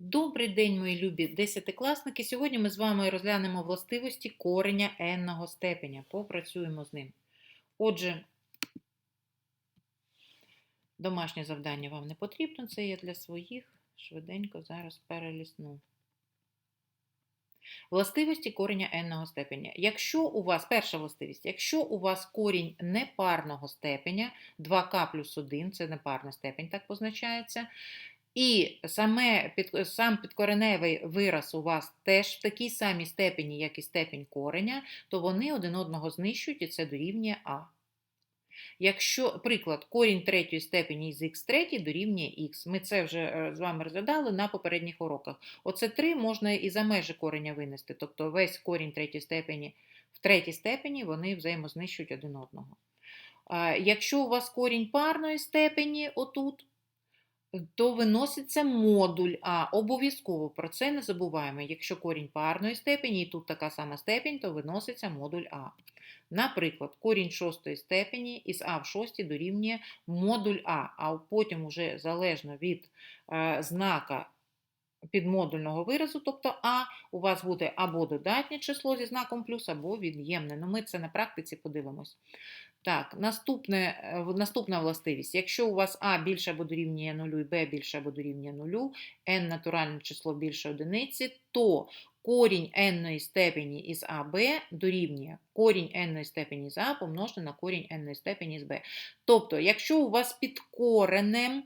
Добрий день, мої любі десятикласники. Сьогодні ми з вами розглянемо властивості кореня n-ного степеня. Попрацюємо з ним. Отже, домашнє завдання вам не потрібно, це є для своїх. Швиденько зараз перелісну. Властивості кореня n-ного степеня. Якщо у вас, перша властивість, якщо у вас корінь непарного степеня, 2k плюс 1, це непарний степень, так позначається, і саме під, сам підкореневий вираз у вас теж в такій самій степені, як і степень кореня, то вони один одного знищують, і це дорівнює А. Якщо, приклад, корінь третьої степені із х3 дорівнює х. Ми це вже е, з вами розглядали на попередніх уроках. Оце 3 можна і за межі кореня винести. Тобто весь корінь третьої степені в третій степені вони взаємознищують один одного. Якщо у вас корінь парної степені отут, то виноситься модуль А. Обов'язково про це не забуваємо. Якщо корінь парної степені, і тут така сама степень, то виноситься модуль А. Наприклад, корінь шостої степені із А в шостій дорівнює модуль А, а потім, уже залежно від е, знака підмодульного виразу, тобто А, у вас буде або додатнє число зі знаком плюс, або від'ємне. Ну, Ми це на практиці подивимось. Так, наступне, е, наступна властивість. Якщо у вас А більше або дорівнює 0 і Б більше або дорівнює 0, n натуральне число більше одиниці, то корінь n степені із АБ дорівнює корінь n степені з А помножити на корінь n степені з Б. Тобто, якщо у вас під коренем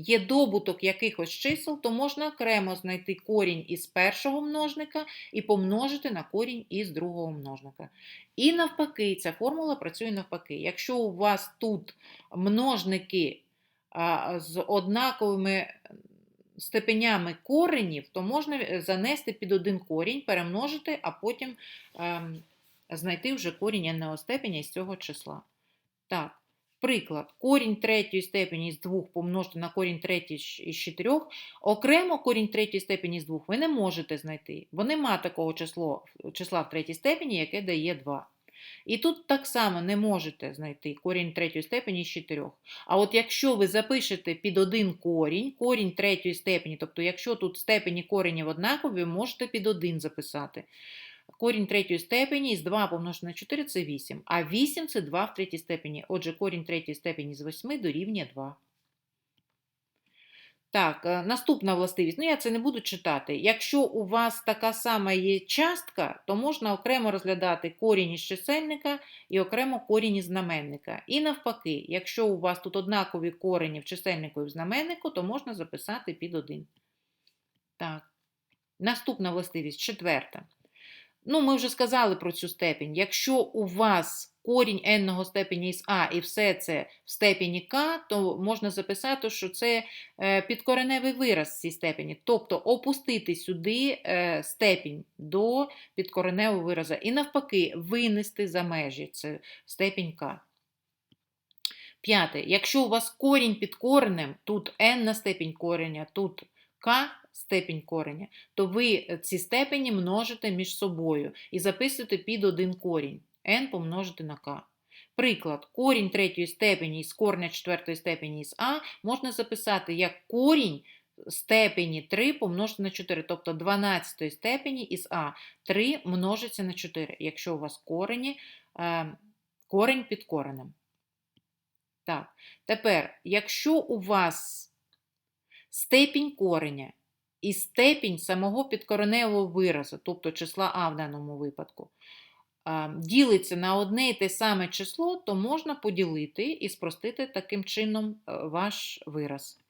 є добуток якихось чисел, то можна окремо знайти корінь із першого множника і помножити на корінь із другого множника. І навпаки, ця формула працює навпаки. Якщо у вас тут множники з однаковими степенями коренів, то можна е, занести під один корінь, перемножити, а потім ем, знайти вже корінь n степеня із цього числа. Так. Приклад, корінь третьої степені з 2 помножити на корінь третьої із 4, окремо корінь третьої степені з 2 ви не можете знайти, бо нема такого число, числа в третій степені, яке дає 2. І тут так само не можете знайти корінь третьої степені з 4. А от якщо ви запишете під один корінь, корінь третьої степені, тобто якщо тут степені коренів однакові, ви можете під один записати. Корінь третьої степені із 2 помножити на 4 це 8. А 8 це 2 в третій степені. Отже, корінь третьої степені з 8 дорівнює 2. Так, е, наступна властивість. Ну, я це не буду читати. Якщо у вас така сама є частка, то можна окремо розглядати корінь із чисельника і окремо корінь із знаменника. І навпаки, якщо у вас тут однакові корені в чисельнику і в знаменнику, то можна записати під один. Так. Наступна властивість, четверта. Ну, ми вже сказали про цю степінь. Якщо у вас корінь n степені із А і все це в степені К, то можна записати, що це е, підкореневий вираз цій степені. Тобто опустити сюди е, степінь до підкореневого виразу. І навпаки, винести за межі це степінь К. П'яте. Якщо у вас корінь під коренем, тут n на степінь кореня, тут К степінь кореня, то ви е, ці степені множите між собою і записуєте під один корінь n помножити на k. Приклад, корінь третьої степені з кореня четвертої степені з А можна записати як корінь степені 3 помножити на 4, тобто 12 степені із А 3 множиться на 4, якщо у вас корені, е, корінь під коренем. Так, тепер, якщо у вас степінь кореня і степінь самого підкореневого виразу, тобто числа А в даному випадку, ділиться на одне і те саме число, то можна поділити і спростити таким чином е, ваш вираз.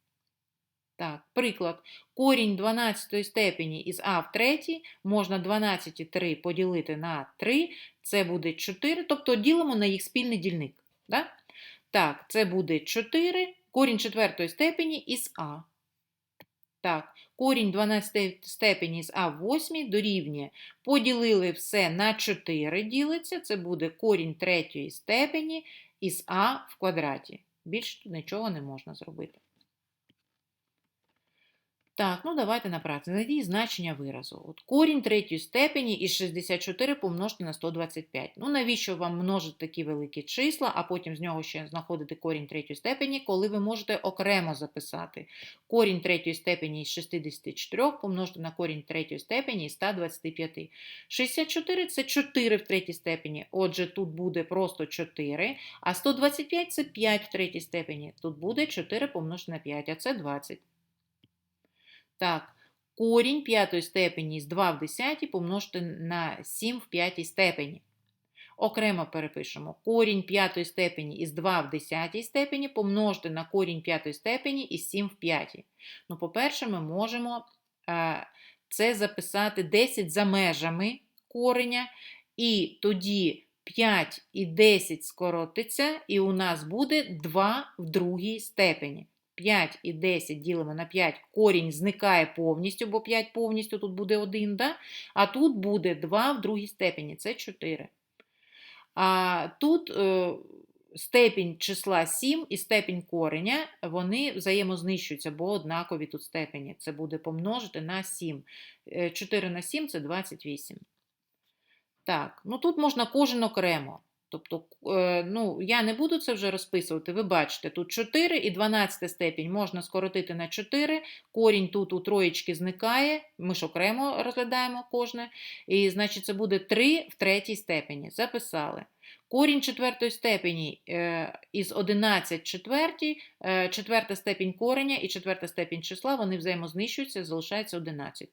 Так, Приклад, корінь 12 степені із А в третій можна 12 і 3 поділити на 3, це буде 4, тобто ділимо на їх спільний дільник. Да? Так, це буде 4, корінь четвертої степені із А. Так, корінь 12 степені з А8 дорівнює. Поділили все на 4 ділиться, це буде корінь третьої степені із А в квадраті. Більше нічого не можна зробити. Так, ну давайте на практиці. Знайдіть значення виразу. От корінь третьої степені із 64 помножити на 125. Ну навіщо вам множити такі великі числа, а потім з нього ще знаходити корінь третьої степені, коли ви можете окремо записати корінь третьої степені із 64 помножити на корінь третьої степені із 125. 64 це 4 в третій степені, отже, тут буде просто 4, а 125 це 5 в третій степені. Тут буде 4 помножити на 5, а це 20. Так, корінь п'ятої степені із 2 в 10 помножити на 7 в п'ятій степені. Окремо перепишемо корінь п'ятої степені із 2 в 10 степені помножити на корінь п'ятої степені із 7 в п'ятій. Ну, по-перше, ми можемо е, це записати 10 за межами кореня, і тоді 5 і 10 скоротиться, і у нас буде 2 в другій степені. 5 і 10 ділимо на 5, корінь зникає повністю, бо 5 повністю тут буде 1, да? а тут буде 2 в другій степені, це 4. А тут е, степінь числа 7 і степінь кореня, вони взаємознищуються, бо однакові тут степені. Це буде помножити на 7. 4 на 7 це 28. Так, ну тут можна кожен окремо. Тобто, е, ну, я не буду це вже розписувати. Ви бачите, тут 4 і 12 степінь можна скоротити на 4. Корінь тут у троєчки зникає, ми ж окремо розглядаємо кожне. І, значить, це буде 3 в третій степені. Записали. Корінь четвертої степені е, із 11 четвертій, е, четверта степінь кореня і четверта степінь числа, вони взаємознищуються, залишається 11.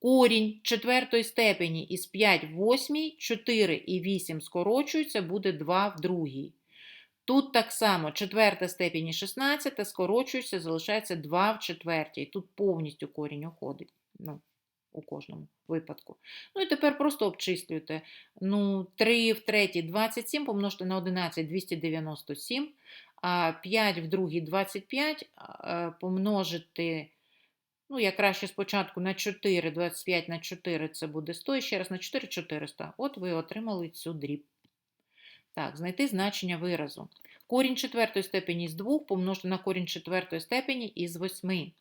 Корінь четвертої степені із 5 в 8, 4 і 8 скорочуються, буде 2 в другій. Тут так само четверта степень і 16 скорочується, залишається 2 в четвертій. Тут повністю корінь уходить. Ну, у кожному випадку. Ну і тепер просто обчислюйте. Ну, 3 в третій 27 помножити на 11 297, а 5 в другій 25 помножити. Ну, я краще спочатку на 4, 25 на 4 це буде 100, і ще раз на 4 400. От ви отримали цю дріб. Так, знайти значення виразу. Корінь четвертої степені з 2 помножити на корінь четвертої степені із 8.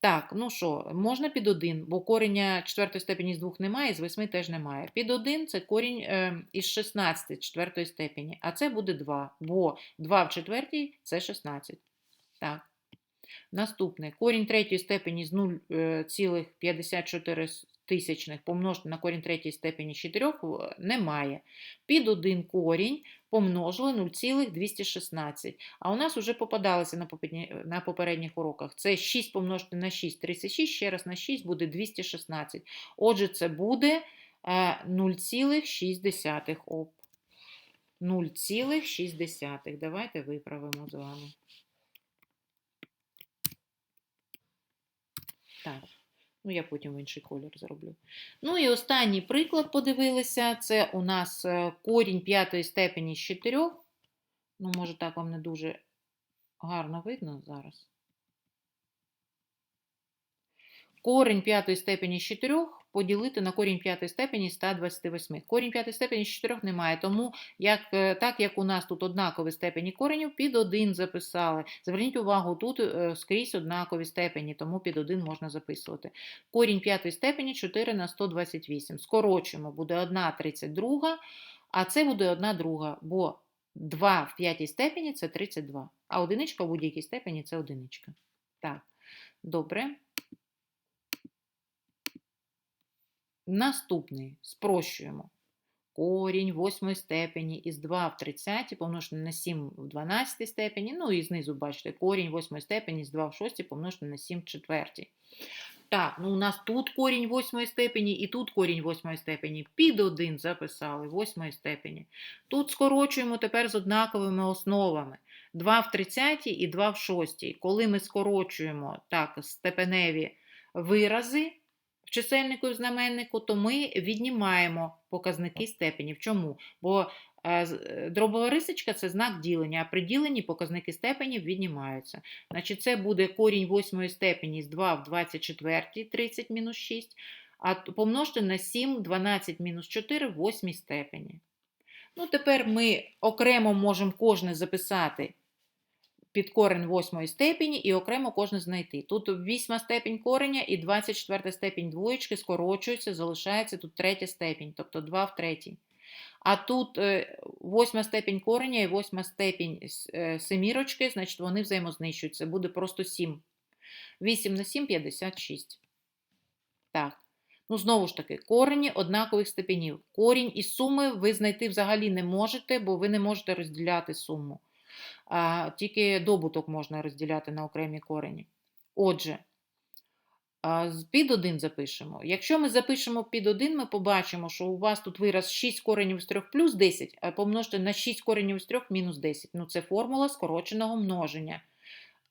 Так, ну що, можна під 1, бо коріння четвертої степені з 2 немає, з 8 теж немає. Під 1 це корінь е, із 16 четвертої степені, а це буде 2, бо 2 в четвертій це 16. Так. Наступне корінь третьої степені з 0,54 тисячних помножити на корінь третьої степені з 4 немає. Під один корінь помножили 0,216. А у нас вже попадалося на попередніх уроках. Це 6 помножити на 6 36, ще раз на 6 буде 216. Отже, це буде 0,6 оп. 0,6. Давайте виправимо з вами. Так, ну я потім в інший колір зроблю. Ну і останній приклад подивилися: це у нас е, корінь п'ятої степені з 4. Ну, може, так вам не дуже гарно видно зараз. Корінь п'ятої степені з 4 поділити на корінь п'ятої степені 128. Корінь п'ятої степені з 4 немає, тому як, е, так як у нас тут однакові степені коренів, під 1 записали. Зверніть увагу, тут е, скрізь однакові степені, тому під 1 можна записувати. Корінь п'ятої степені 4 на 128. Скорочуємо, буде 1 32, а це буде 1 друга, бо 2 в п'ятій степені це 32, а одиничка в будь-якій степені це одиничка. Так, добре. Наступний спрощуємо. Корінь восьмої степені із 2 в 30 помножити на 7 в 12 степені. Ну і знизу, бачите, корінь восьмої степені з 2 в 6 помножити на 7 в 4. Так, ну у нас тут корінь восьмої степені і тут корінь восьмої степені. Під 1 записали восьмої степені. Тут скорочуємо тепер з однаковими основами. 2 в 30 і 2 в 6. Коли ми скорочуємо так, степеневі вирази в чисельнику і в знаменнику, то ми віднімаємо показники степенів. Чому? Бо е, е, дробова рисочка це знак ділення, а при діленні показники степенів віднімаються. Значить, Це буде корінь восьмої степені з 2 в 24, 30 мінус 6, а помножте на 7, 12 мінус 4 в 8 степені. Ну, Тепер ми окремо можемо кожне записати підкорень восьмої степені і окремо кожне знайти. Тут вісьма степень кореня і 24 степень двоєчки скорочується, залишається тут третя степень, тобто 2 в третій. А тут е, восьма степень кореня і восьма степень е, семірочки, значить вони взаємознищуються. Буде просто 7. 8 на 7 – 56. Так. Ну, знову ж таки, корені однакових степенів. Корінь і суми ви знайти взагалі не можете, бо ви не можете розділяти суму. Тільки добуток можна розділяти на окремі корені. Отже, під 1 запишемо. Якщо ми запишемо під 1, ми побачимо, що у вас тут вираз 6 коренів з 3 плюс 10, а помножте на 6 коренів з 3 мінус 10. Ну, це формула скороченого множення.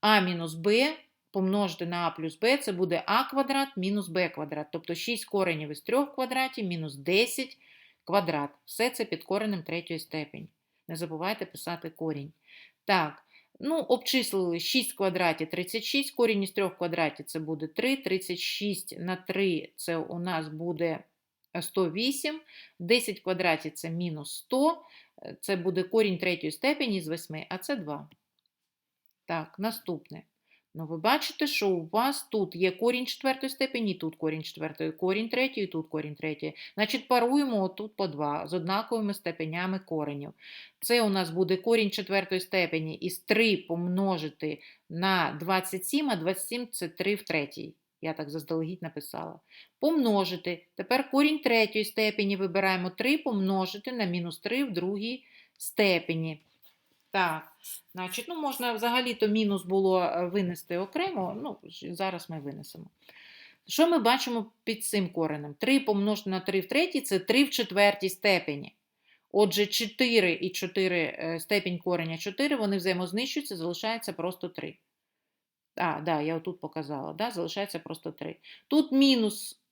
А мінус Б помножити на А плюс Б, це буде А квадрат мінус Б квадрат. Тобто 6 коренів із 3 квадратів мінус 10 квадрат. Все це під коренем третьої степені. Не забувайте писати корінь. Так, ну, обчислили 6 квадратів 36, корінь із 3 квадратів це буде 3, 36 на 3 це у нас буде 108, 10 квадратів це мінус 100, е, це буде корінь третьої степені з 8, а це 2. Так, наступне. Ну, ви бачите, що у вас тут є корінь четвертої степені, тут корінь четвертої, корінь третьої, тут корінь третьої. Значить, паруємо отут по два з однаковими степенями коренів. Це у нас буде корінь четвертої степені із 3 помножити на 27, а 27 це 3 в третій. Я так заздалегідь написала. Помножити. Тепер корінь третьої степені вибираємо 3 помножити на мінус 3 в другій степені. Так, значить, ну можна взагалі-то мінус було е, винести окремо, ну, зараз ми винесемо. Що ми бачимо під цим коренем? 3 помножити на 3 в третій – це 3 в четвертій степені. Отже, 4 і 4 е, степінь кореня 4, вони взаємознищуються, залишається просто 3. А, да, я отут показала, да, залишається просто 3. Тут мінус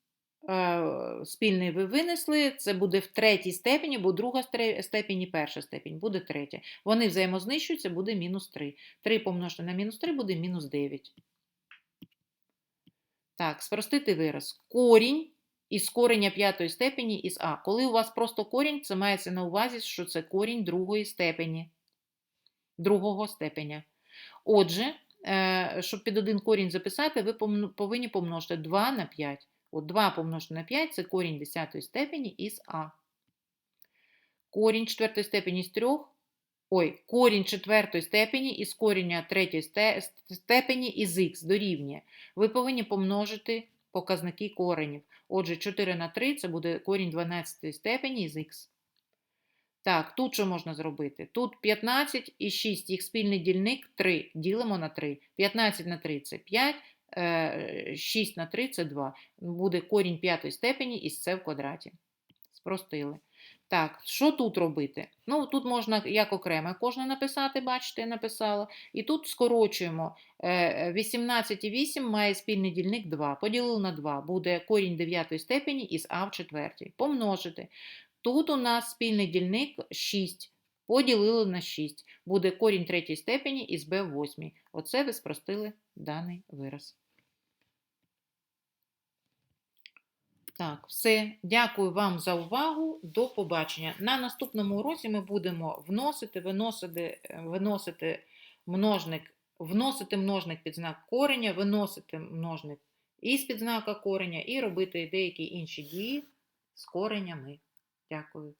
спільний ви винесли, це буде в третій степені, бо друга стре- степень і перша степень буде третя. Вони взаємознищуються, буде мінус 3. 3 помножити на мінус 3 буде мінус 9. Так, спростити вираз. Корінь із кореня п'ятої степені із А. Коли у вас просто корінь, це мається на увазі, що це корінь другої степені. Другого степеня. Отже, е, щоб під один корінь записати, ви повинні помножити 2 на 5. От 2 помножити на 5 це корінь 10 степені із А. Корінь четвертої степені з 3. Ой, корінь четвертої степені із коріння третьої степені із х дорівнює. Ви повинні помножити показники коренів. Отже, 4 на 3 це буде корінь 12 степені із х. Так, тут що можна зробити? Тут 15 і 6, їх спільний дільник 3. Ділимо на 3. 15 на 3 це 5, е, 6 на 3 це 2. Буде корінь п'ятої степені із це в квадраті. Спростили. Так, що тут робити? Ну, тут можна як окремо кожне написати, бачите, я написала. І тут скорочуємо. Е, 18,8 має спільний дільник 2. Поділили на 2. Буде корінь 9 степені із А в четвертій. Помножити. Тут у нас спільний дільник 6. Поділили на 6. Буде корінь третій степені із Б в восьмій. Оце ви спростили даний вираз. Так, все. Дякую вам за увагу. До побачення. На наступному уроці ми будемо вносити, виносити, е, виносити множник, вносити множник під знак кореня, виносити множник із під знака кореня і робити деякі інші дії з коренями. Дякую.